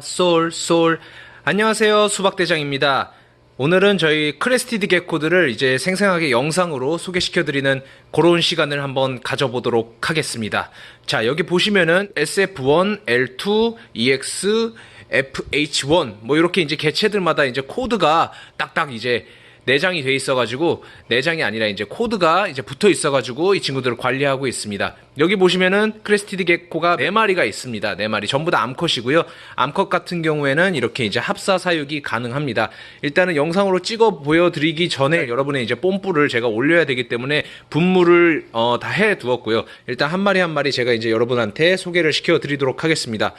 솔, 솔. 안녕하세요. 수박대장입니다. 오늘은 저희 크레스티드 개코들을 이제 생생하게 영상으로 소개시켜드리는 그런 시간을 한번 가져보도록 하겠습니다. 자, 여기 보시면은 SF1, L2, EX, FH1, 뭐 이렇게 이제 개체들마다 이제 코드가 딱딱 이제 내장이 돼 있어가지고 내장이 아니라 이제 코드가 이제 붙어 있어가지고 이 친구들을 관리하고 있습니다. 여기 보시면은 크레스티드 개코가 네 마리가 있습니다. 네 마리 전부 다 암컷이고요. 암컷 같은 경우에는 이렇게 이제 합사 사육이 가능합니다. 일단은 영상으로 찍어 보여드리기 전에 여러분의 이제 뽐뿌를 제가 올려야 되기 때문에 분무를 어, 다 해 두었고요. 일단 한 마리 한 마리 제가 이제 여러분한테 소개를 시켜드리도록 하겠습니다.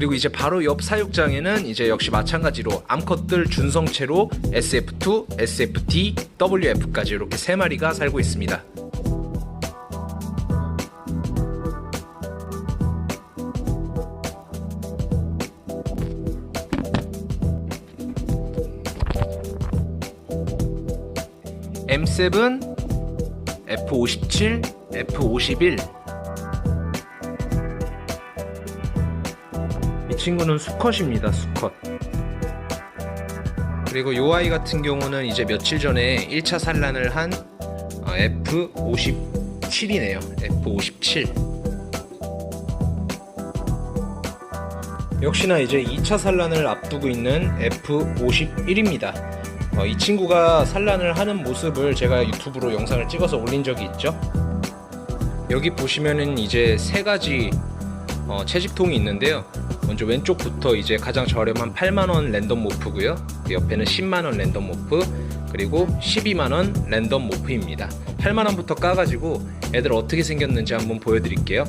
그리고 이제 바로 옆 사육장에는 이제 역시 마찬가지로 암컷들 준성체로 SF2, SFT, WF까지 이렇게 세 마리가 살고 있습니다. M7, F57, F51 이 친구는 수컷입니다, 수컷. 그리고 요 아이 같은 경우는 이제 며칠 전에 1차 산란을 한 어, F57이네요. F57. 역시나 이제 2차 산란을 앞두고 있는 F51입니다. 어, 이 친구가 산란을 하는 모습을 제가 유튜브로 영상을 찍어서 올린 적이 있죠. 여기 보시면은 이제 세 가지 어, 채집통이 있는데요. 먼저 왼쪽부터 이제 가장 저렴한 8만원 랜덤 모프고요. 그 옆에는 10만원 랜덤 모프, 그리고 12만원 랜덤 모프입니다. 8만원부터 까가지고 애들 어떻게 생겼는지 한번 보여드릴게요.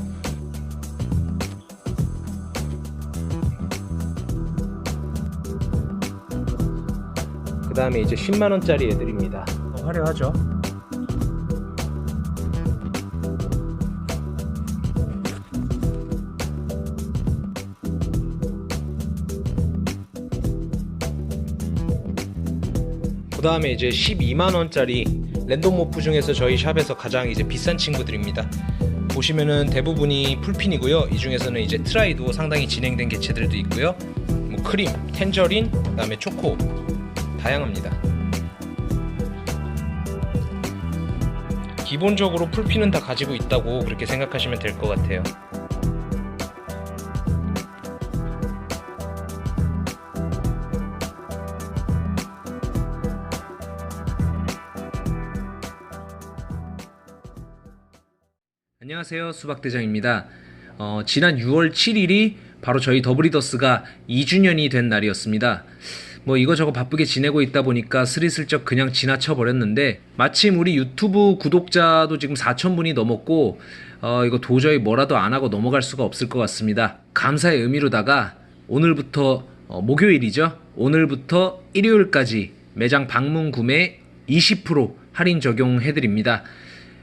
그 다음에 이제 10만원짜리 애들입니다. 화려하죠? 그 다음에 이제 12만 원짜리 랜덤 모프 중에서 저희 샵에서 가장 이제 비싼 친구들입니다. 보시면은 대부분이 풀핀이고요. 이 중에서는 이제 트라이도 상당히 진행된 개체들도 있고요. 뭐 크림, 텐저린, 그 다음에 초코 다양합니다. 기본적으로 풀핀은 다 가지고 있다고 그렇게 생각하시면 될 것 같아요. 안녕하세요. 수박대장입니다. 어, 지난 6월 7일이 바로 저희 더브리더스가 2주년이 된 날이었습니다. 뭐 이거저거 바쁘게 지내고 있다 보니까 스리슬쩍 그냥 지나쳐 버렸는데 마침 우리 유튜브 구독자도 지금 4,000분이 넘었고 어, 이거 도저히 뭐라도 안 하고 넘어갈 수가 없을 것 같습니다. 감사의 의미로다가 오늘부터 어, 목요일이죠. 오늘부터 일요일까지 매장 방문 구매 20% 할인 적용해 드립니다.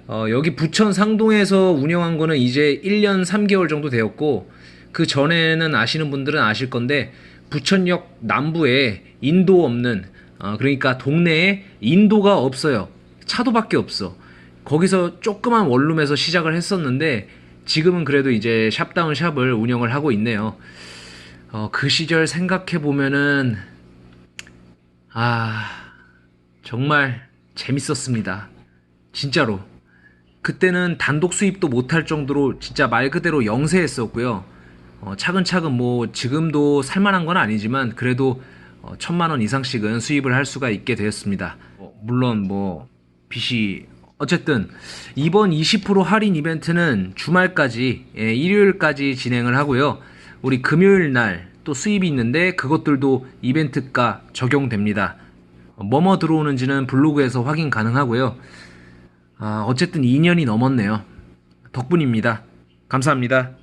어, 여기 부천 상동에서 운영한 거는 이제 1년 3개월 정도 되었고 그 전에는 아시는 분들은 아실 건데 부천역 남부에 인도 없는 어, 그러니까 동네에 인도가 없어요. 차도밖에 없어. 거기서 조그만 원룸에서 시작을 했었는데 지금은 그래도 이제 샵다운 샵을 운영을 하고 있네요. 어, 그 시절 생각해 보면은 아 정말 재밌었습니다. 진짜로. 그때는 단독 수입도 못할 정도로 진짜 말 그대로 영세했었고요. 어, 차근차근 뭐 지금도 살만한 건 아니지만 그래도 어, 천만 원 이상씩은 수입을 할 수가 있게 되었습니다. 어, 물론 뭐 빚이 어쨌든 이번 20% 할인 이벤트는 주말까지 예, 일요일까지 진행을 하고요. 우리 금요일 날 또 수입이 있는데 그것들도 이벤트가 적용됩니다. 어, 뭐뭐 들어오는지는 블로그에서 확인 가능하고요. 아, 어쨌든 2년이 넘었네요. 덕분입니다. 감사합니다.